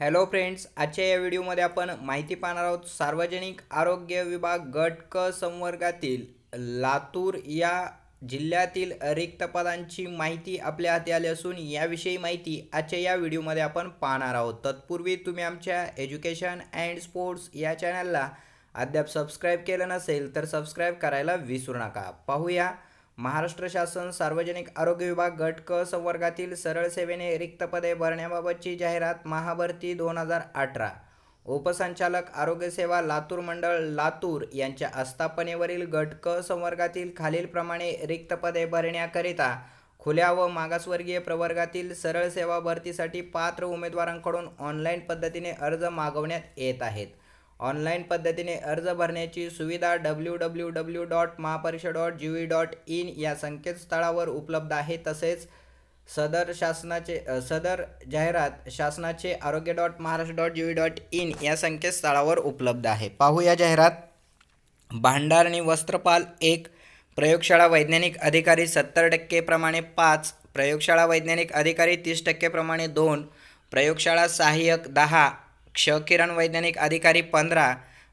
Hello friends आजच्या या व्हिडिओमध्ये आपण माहिती पाहणार आहोत सार्वजनिक आरोग्य विभाग गट क संवर्गातील लातूर या जिल्ह्यातील रिक्त पदांची माहिती आपल्या हाती आली असून याविषयी माहिती आजच्या या व्हिडिओमध्ये आपण पाहणार आहोत. तत्पूर्वी तुम्ही आमच्या एज्युकेशन अँड स्पोर्ट्स या चॅनलला अद्याप सबस्क्राईब केलं नसेल तर सबस्क्राईब करायला विसरू नका. पाहूया महाराष्ट्र शासन सार्वजनिक आरोग्य विभाग गट क संवर्गातील सरळ सेवेने रिक्त पदे भरण्याबाबतची जाहिरात महाभरती दोन हजार अठरा. उपसंचालक आरोग्य सेवा लातूर मंडळ लातूर यांच्या आस्थापनेवरील गट क संवर्गातील खालीलप्रमाणे रिक्त पदे भरण्याकरिता खुल्या व मागासवर्गीय प्रवर्गातील सरळ सेवा भरतीसाठी पात्र उमेदवारांकडून ऑनलाईन पद्धतीने अर्ज मागवण्यात येत आहेत. ऑनलाईन पद्धतीने अर्ज भरण्याची सुविधा W W W dot Mahaparishad dot G V dot in या संकेतस्थळावर उपलब्ध आहे. तसेच सदर शासनाचे सदर जाहिरात शासनाचे Arogya dot Maharashtra dot G V dot in या संकेतस्थळावर उपलब्ध आहे. पाहूया जाहिरात. भांडारणी वस्त्रपाल एक प्रयोगशाळा वैज्ञानिक अधिकारी सत्तर टक्केप्रमाणे पाच प्रयोगशाळा वैज्ञानिक अधिकारी तीस टक्केप्रमाणे दोन प्रयोगशाळा सहाय्यक दहा क्षकिरण वैज्ञानिक अधिकारी पंधरा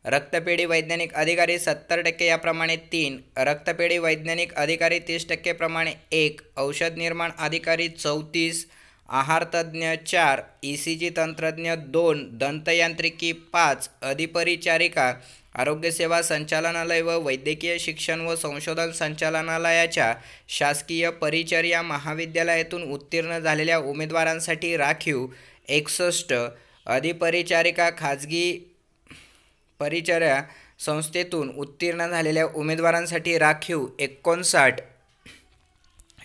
रक्तपेढी वैज्ञानिक अधिकारी सत्तर टक्के याप्रमाणे तीन रक्तपेढी वैज्ञानिक अधिकारी तीस टक्केप्रमाणे एक औषध निर्माण अधिकारी चौतीस आहारतज्ज्ञ चार ई सी जी तंत्रज्ञ दोन दंतयांत्रिकी पाच अधिपरिचारिका आरोग्यसेवा संचालनालय व वैद्यकीय शिक्षण व संशोधन संचालनालयाच्या शासकीय परिचर्या महाविद्यालयातून उत्तीर्ण झालेल्या उमेदवारांसाठी राखीव एकसष्ट अधिपरिचारिका खाजगी परिचर्या संस्थेतून उत्तीर्ण झालेल्या उमेदवारांसाठी राखीव एकोणसाठ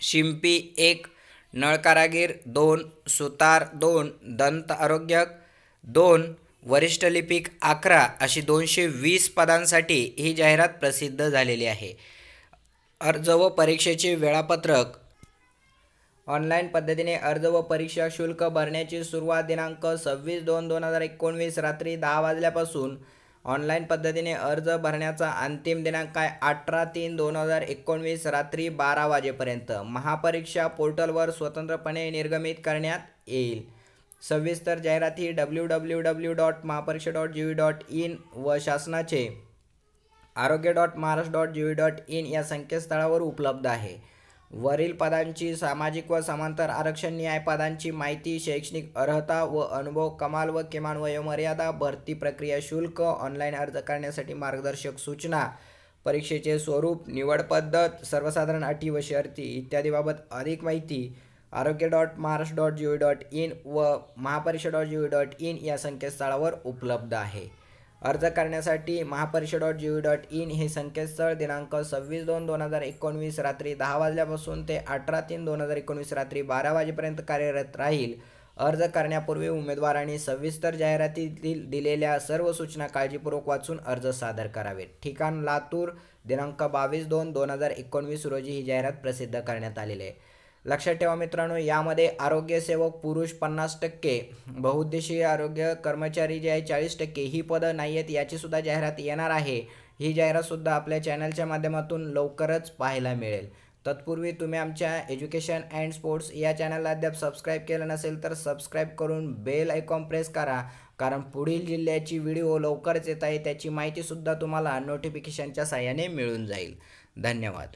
शिंपी एक नळकारागीर दोन सुतार दोन दंत आरोग्यक दोन वरिष्ठ लिपिक अकरा अशी दोनशे वीस पदांसाठी ही जाहिरात प्रसिद्ध झालेली आहे. अर्ज व परीक्षेचे वेळापत्रक ऑनलाईन पद्धतीने अर्ज व परीक्षा शुल्क भरण्याची सुरुवात दिनांक सव्वीस दोन दोन हजार एकोणवीस रात्री दहा वाजल्यापासून ऑनलाईन पद्धतीने अर्ज भरण्याचा अंतिम दिनांक आहे अठरा तीन दोन हजार एकोणवीस रात्री बारा वाजेपर्यंत. महापरीक्षा पोर्टलवर स्वतंत्रपणे निर्गमित करण्यात येईल. सविस्तर जाहिराती W W W dot Mahapariksha dot G V dot in व शासनाचे Arogya dot Maharashtra dot G V dot in या संकेतस्थळावर उपलब्ध आहे. वरील पदांची सामाजिक व समांतर आरक्षण न्याय पदांची माहिती शैक्षणिक अर्हता व अनुभव कमाल व किमान वयोमर्यादा भरती प्रक्रिया शुल्क ऑनलाईन अर्ज करण्यासाठी मार्गदर्शक सूचना परीक्षेचे स्वरूप निवड पद्धत सर्वसाधारण अटी व शर्ती इत्यादीबाबत अधिक माहिती Arogya dot Maharashtra dot G dot in व Mahapariksha dot G dot in या संकेतस्थळावर उपलब्ध आहे. अर्ज करण्यासाठी Mahaparishad dot G V dot in हे संकेतस्थळ दिनांक सव्वीस दोन दोन हजार एकोणवीस रात्री दहा वाजल्यापासून ते अठरा तीन दोन हजार एकोणवीस रात्री बारा वाजेपर्यंत कार्यरत राहील. अर्ज करण्यापूर्वी उमेदवारांनी सविस्तर जाहिरातीतील दिलेल्या सर्व सूचना काळजीपूर्वक वाचून अर्ज सादर करावेत. ठिकाण लातूर दिनांक बावीस दोन दोन हजार एकोणवीस रोजी ही जाहिरात प्रसिद्ध करण्यात आलेली आहे. लक्षात ठेवा मित्रांनो यामध्ये आरोग्यसेवक पुरुष पन्नास टक्के बहुउद्देशीय आरोग्य कर्मचारी जे आहे चाळीस टक्के ही पदं नाही आहेत याचीसुद्धा जाहिरात येणार आहे. ही जाहिरातसुद्धा आपल्या चॅनलच्या माध्यमातून लवकरच पाहायला मिळेल. तत्पूर्वी तुम्ही आमच्या एज्युकेशन अँड स्पोर्ट्स या चॅनलला अद्याप सबस्क्राईब केलं नसेल तर सबस्क्राईब करून बेल आयकॉन प्रेस करा. कारण पुढील जिल्ह्याची व्हिडिओ लवकरच येत आहे त्याची माहितीसुद्धा तुम्हाला नोटिफिकेशनच्या साह्याने मिळून जाईल. धन्यवाद.